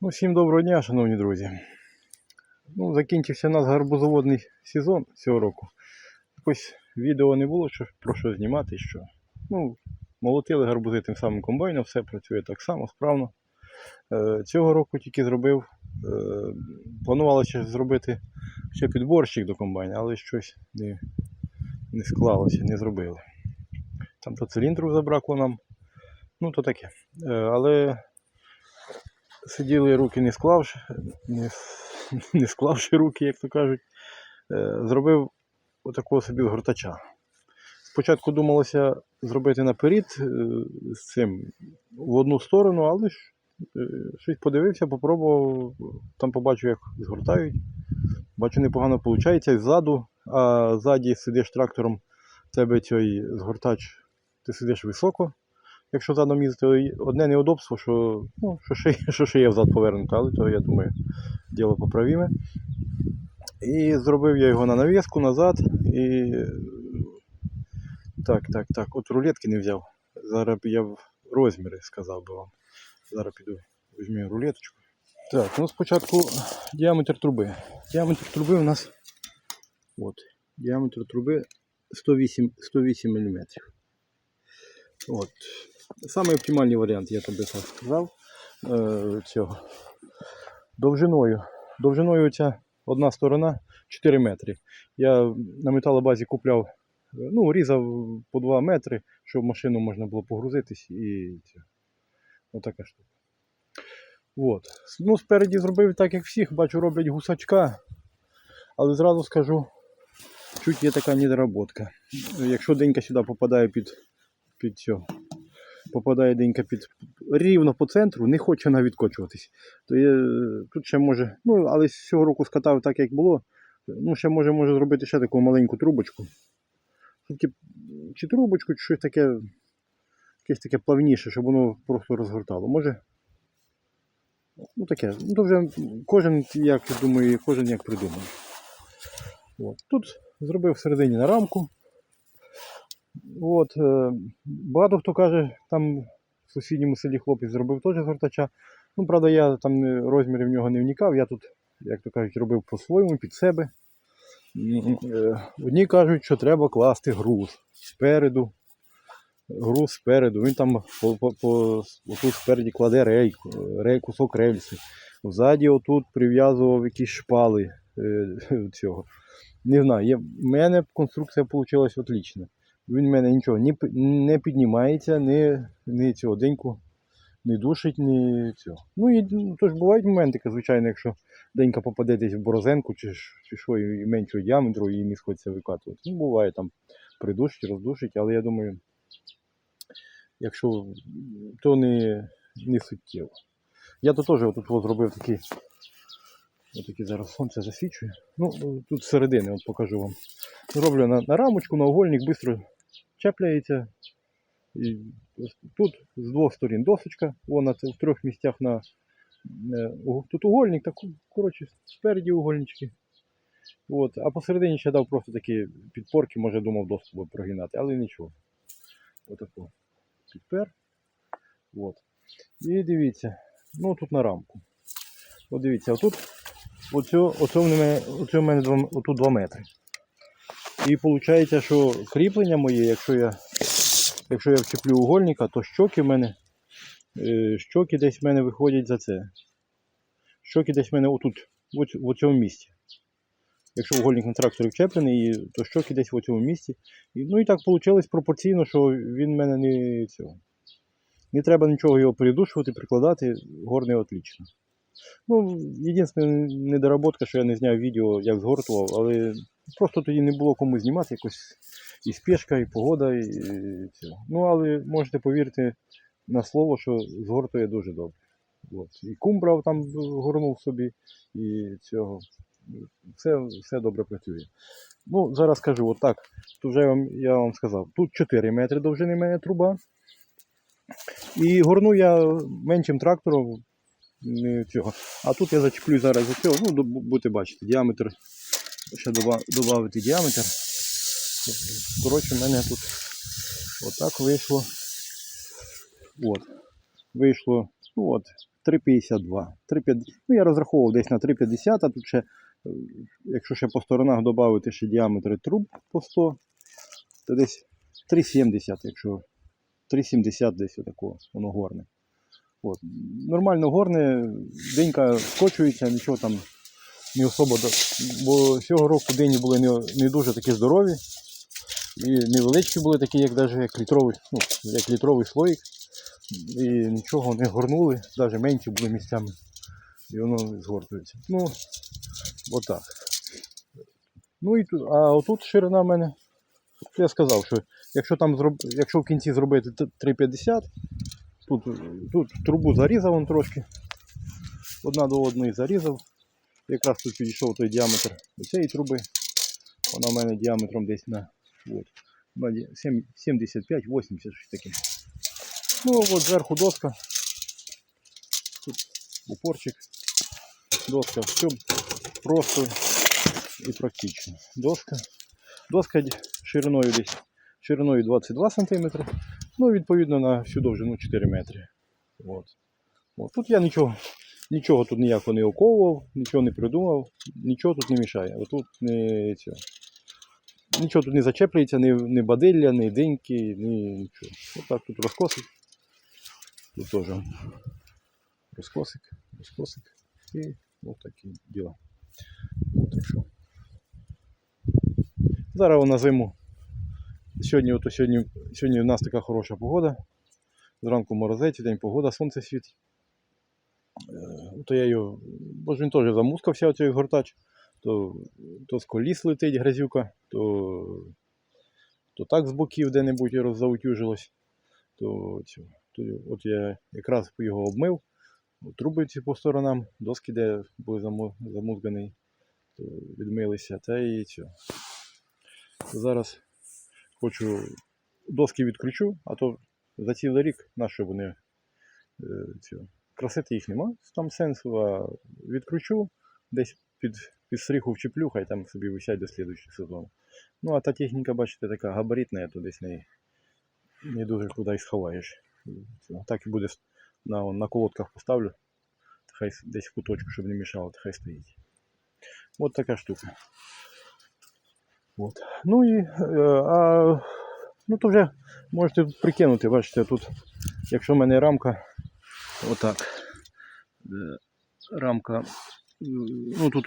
Ну, всім доброго дня, шановні друзі. Ну, закінчився у нас гарбузоводний сезон цього року. Якось відео не було, що, про що знімати, що. Ну, молотили гарбузи тим самим комбайном, все працює так само, справно. Е, цього року тільки зробив. Е, планувалося зробити ще підборщик до комбайна, але щось не, не склалося, не зробили. Там то циліндру забракло нам. Ну, то таке. Е, але сиділи руки не склавши, не, не склавши руки, як то кажуть, е, зробив отакого собі згортача. Спочатку думалося зробити наперед е, з цим в одну сторону, але ж е, щось подивився, попробував, там побачив, як згортають. Бачу, непогано виходить ззаду, а ззаді сидиш трактором, тебе цей згортач, ти сидиш високо. Якщо задом їздити, одне неудобство, що, ну, що, шия, що шия взад повернута, але то, я думаю, діло поправіме. І зробив я його на навіску назад. І... Так, так, так. От рулетки не взяв. Зараз я в розміри сказав би вам. Зараз піду візьму рулеточку. Так, ну спочатку діаметр труби. Діаметр труби у нас. От. Діаметр труби 108, 108 мм. От. Самий оптимальний варіант, я тобі сказав. Е, цього. Довжиною. Довжиною ця одна сторона 4 метри. Я на металобазі купляв, е, ну, різав по 2 метри, щоб в машину можна було погрузитись і це. Отака штука. От. Ну, спереді зробив так, як всіх, бачу, роблять гусачка. Але зразу скажу, чуть є така недоработка. Якщо денька сюди попадає під, під цього, попадає денька під рівно по центру, не хоче вона відкочуватись. То є, тут ще може, ну, але з цього року скатав так, як було. Ну, ще може, може зробити ще таку маленьку трубочку. Тільки чи трубочку, чи щось таке, якесь таке плавніше, щоб воно просто розгортало. Може. Ну таке. Ну, то вже кожен, як я думаю, кожен як придумає. От. Тут зробив всередині на рамку. От, е, багато хто каже, там в сусідньому селі хлопець зробив теж згортача. Ну, правда, я там розмірів в нього не вникав, я тут, як то кажуть, робив по-своєму під себе. Е, Одні кажуть, що треба класти груз спереду. Груз спереду. Він там отут спереді кладе рейку, рей, кусок рельси. Ззаді отут прив'язував якісь шпали е, цього. Не знаю, в мене конструкція вийшла отлічна. Він в мене нічого не, не піднімається, не, не цього деньку не душить, ні цього. Ну і ну, то ж бувають моменти, звичайно, якщо денька попаде десь в борозенку чи, чи що і меншого діаметру і не сходиться викатувати. Ну, буває там придушить, роздушить, але я думаю, якщо то не, не суттєво. Я то теж отут от зробив такий. Отакі зараз сонце засвічує. Ну, тут середини от покажу вам. Роблю на, на рамочку, на угольник, швидко чіпляється. І тут з двох сторін досочка, вона в трьох місцях на е, тут угольник, так, коротше, спереді угольнички. От, а посередині ще дав просто такі підпорки, може думав доску би прогинати, але нічого. Отако. Підпер. От. І дивіться, ну тут на рамку. От дивіться, отут оцю, оце в мене, оце в мене два, отут 2 метри. І виходить, що кріплення моє, якщо я, якщо я вчеплю угольника, то щоки в мене, е, щоки десь в мене виходять за це. Щоки десь в мене отут, в, цьому місці. Якщо угольник на тракторі вчеплений, то щоки десь в цьому місці. Ну і так вийшло пропорційно, що він в мене не цього. Не треба нічого його придушувати, прикладати, горне отлично. Ну, єдине недоработка, що я не зняв відео, як згортував, але просто тоді не було кому знімати якось і спешка, і погода, і, і цього. Ну, але можете повірити на слово, що згортує дуже добре. От. І кум брав там горнув собі, і цього. Все, все добре працює. Ну, зараз кажу, отак. Тут вже я вам, я вам сказав, тут 4 метри довжини мене труба. І горну я меншим трактором не цього. А тут я зачеплю зараз за цього, ну, будете бачити, діаметр. Ще додати діаметр. Коротше, в мене тут отак вийшло. От. Вийшло ну, от, 3,52. 3,50. Ну, я розраховував десь на 3,50, а тут ще, е, якщо ще по сторонах додати ще діаметри труб по 100, то десь 3,70, якщо 3,70 десь отакого, воно горне. От. Нормально горне, денька скочується, нічого там не особо. Бо цього року дині були не, не дуже такі здорові. І невеличкі були такі, як навіть як літровий, ну, як літровий слоїк. І нічого не горнули, навіть менші були місцями. І воно згортується. Ну, отак. Ну і тут, а отут ширина в мене. Я сказав, що якщо там якщо в кінці зробити 3,50, тут, тут трубу зарізав он трошки. Одна до одної зарізав. Якраз тут підійшов той діаметр цієї труби. Вона в мене діаметром десь на, от, на ді- сім- 75-80 щось таке. Ну от зверху доска. Тут упорчик. Доска. Все просто і практично. Доска. Доска ді- шириною десь шириною 22 см. Ну, відповідно, на всю довжину 4 метри. От. От. Тут я нічого, нічого тут ніякого не оковував, нічого не придумав, нічого тут не мішає. Отут не цього. Нічого тут не зачеплюється, ні, ні бадилля, ні диньки, ні нічого. Отак тут розкосик. Тут теж розкосик, розкосик. І ось такі діла. От так що. Зараз на зиму. Сьогодні, ото сьогодні, сьогодні у нас така хороша погода. Зранку морозець, день погода, сонце світить. Е, То я його, бо ж він теж замускався оцей гортач. То, то з коліс летить грязюка, то, то так з боків де-небудь роззаутюжилось. То, то от я якраз його обмив, труби ці по сторонам, доски, де були замузгані, то відмилися. Та і цю. Зараз хочу доски відключу, а то за цілий рік на що вони е, красити їх нема, там сенсу, а відкручу, десь під, під стріху вчеплю, хай там собі висять до слідуючого сезону. Ну, а та техніка, бачите, така габаритна, то десь не, не дуже куди сховаєш. Так і буде на, на колодках поставлю, хай десь в куточку, щоб не мішало, хай стоїть. От така штука. От. Ну і е, а, ну, то вже можете прикинути, бачите, тут, якщо в мене рамка, отак. е, Рамка. Ну, тут,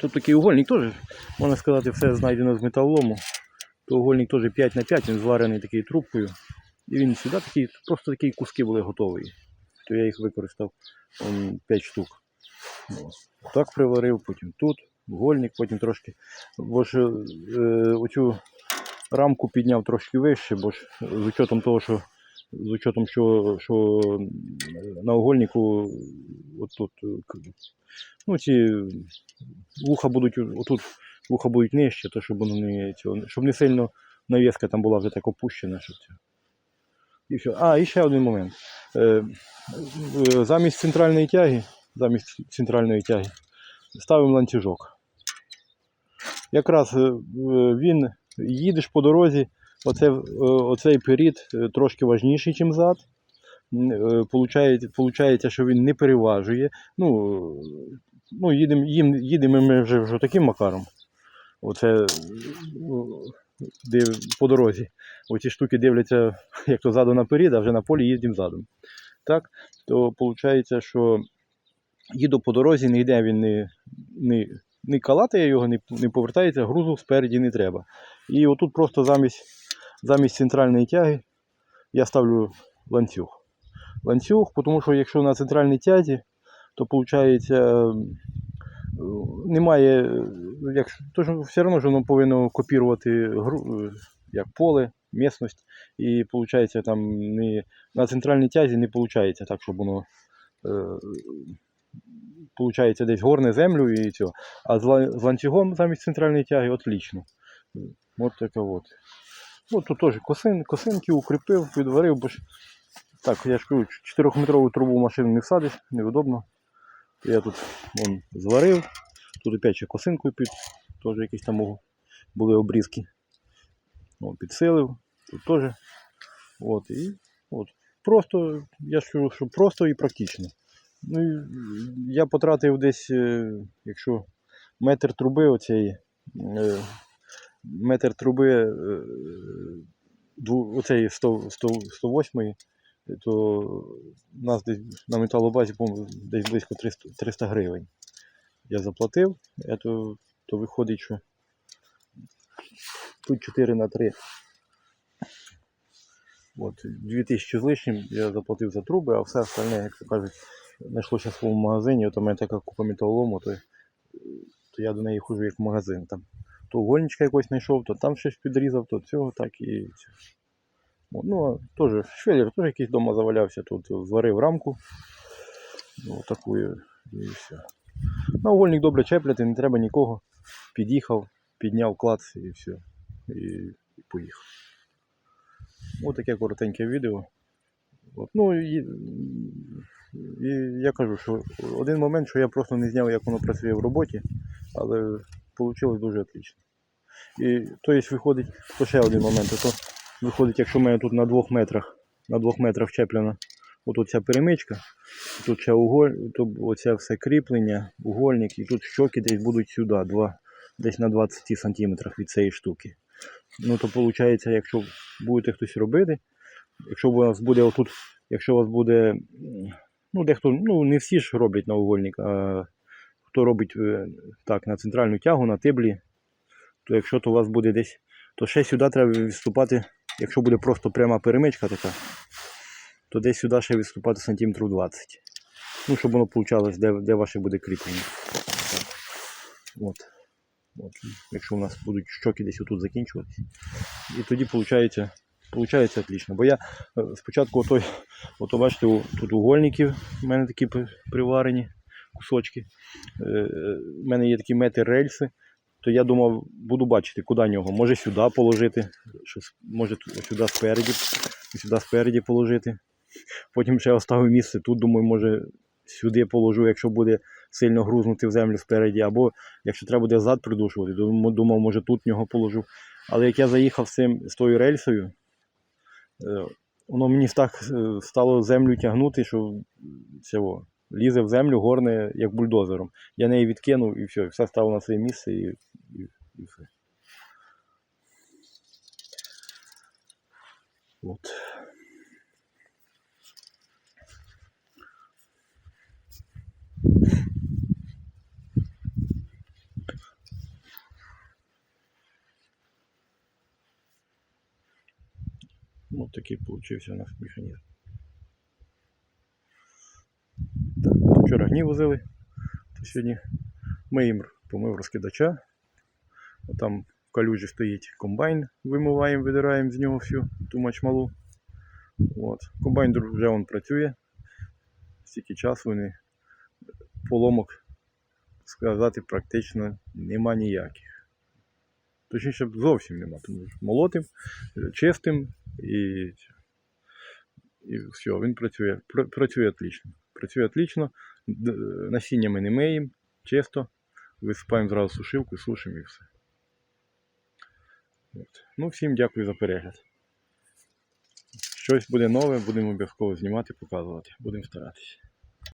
тут такий угольник теж, можна сказати, все знайдено з металолому. То угольник теж 5 на 5 він зварений такою трубкою. І він сюди такий, просто такі куски були готові. То я їх використав 5 штук. От. Так приварив, потім тут, угольник, потім трошки. Бо ж е, оцю рамку підняв трошки вище, бо ж з учетом того, що з учетом, що, що на угольнику отут, ну, ці вуха будуть отут вуха будуть нижче, то щоб воно не цього, щоб не сильно навіска там була вже так опущена, щоб це. І все. А, і ще один момент. Е, замість центральної тяги, замість центральної тяги ставимо ланцюжок. Якраз е, він їдеш по дорозі, оце, е, оцей період е, трошки важніший, ніж зад. Получається, що він не переважує. Ну, ну їдемо їдемо ми вже, вже таким макаром. Оце де по дорозі. Оці штуки дивляться, як то заду наперед, а вже на полі їздимо задом. Так? То виходить, що їду по дорозі, не йде він не, не, не калатає його, не, не повертається, грузу спереді не треба. І отут просто замість, замість центральної тяги я ставлю ланцюг. Ланцюг, тому що якщо на центральній тязі, то виходить, немає, е, як, то все одно ж воно повинно копірувати е, як поле, місцевість, і виходить там не, на центральній тязі не виходить так, щоб воно е, получається десь горне землю і цього. А з, ла- ланцюгом замість центральної тяги отлично. От така от. Ну, тут теж косин, косинки укріпив, відварив, бо ж так, я ж кажу, 4-метрову трубу в машину не всадиш, невідобно. Я тут вон, зварив, тут опять ще косинкою під, теж якісь там були обрізки. О, підсилив, тут теж. От, і, от. Просто, я ж кажу, що просто і практично. Ну, я потратив десь, е, якщо метр труби оцеї, е, метр труби е, оцеї 100, 100, 108, то нас десь на металобазі, десь близько 300, 300 гривень. Я заплатив, то, то виходить, що тут 4 на 3. От, 2000 з лишнім я заплатив за труби, а все остальне, як то кажуть, знайшлося в своєму магазині, от у мене така купа металолому, то, то я до неї ходжу як в магазин. Там, то угольничка якось знайшов, то там щось підрізав, то цього, так і. От, Ну, теж швеллер теж якийсь вдома завалявся, тут зварив рамку. Ну, таку і все. На угольник добре чепляти, не треба нікого. Під'їхав, підняв клац і все. І, і поїхав. Ось таке коротеньке відео. От, ну, і, і я кажу, що один момент, що я просто не зняв, як воно працює в роботі, але вийшло дуже отлично. І тобто виходить, то ще один момент, то виходить, якщо в мене тут на двох метрах, на двох метрах вчеплена отут ця перемичка, тут ще уголь, тут оце все кріплення, угольник, і тут щоки десь будуть сюди, два, десь на 20 сантиметрах від цієї штуки. Ну то виходить, якщо будете хтось робити, якщо у вас буде отут, якщо у вас буде, ну дехто, ну не всі ж роблять на угольник, а хто робить е, так, на центральну тягу, на тиблі, то якщо то у вас буде десь, то ще сюди треба відступати, якщо буде просто пряма перемичка така, то десь сюди ще відступати сантиметрів 20. Ну, щоб воно получалось, де, де ваше буде кріплення. От. От. Якщо у нас будуть щоки десь отут закінчуватися. І тоді виходить, виходить отлично. Бо я е, спочатку отой, ото бачите, тут угольників в мене такі приварені кусочки. У мене є такі мети рельси. То я думав, буду бачити, куди нього. Може сюди положити, може сюди спереді, сюди спереді положити. Потім ще оставив місце тут, думаю, може сюди положу, якщо буде сильно грузнути в землю спереді, або якщо треба буде зад придушувати, думав, може тут нього положу. Але як я заїхав з, цим, з тою рельсою, е, воно мені так е, стало землю тягнути, що цього, лізе в землю, горне як бульдозером. Я неї відкинув і все, все стало на своє місце і, і, і все. От. Ось такий получився у нас механізм. Так, вчора гнів возили, то сьогодні ми їм помив розкидача. Там в калюжі стоїть комбайн, вимиваємо, видираємо з нього всю ту мачмалу. От. Комбайн вже он працює. Стільки часу вони поломок сказати практично нема ніяких. Точніше, зовсім нема, тому що молотим, чистим і, і все, він працює. Пр- Працює отлично. Працює отлично. Насіння ми не миємо, чисто. Висипаємо зразу сушилку сушимо і все. От. Ну, всім дякую за перегляд. Щось буде нове, будемо обов'язково знімати, показувати. Будемо старатися.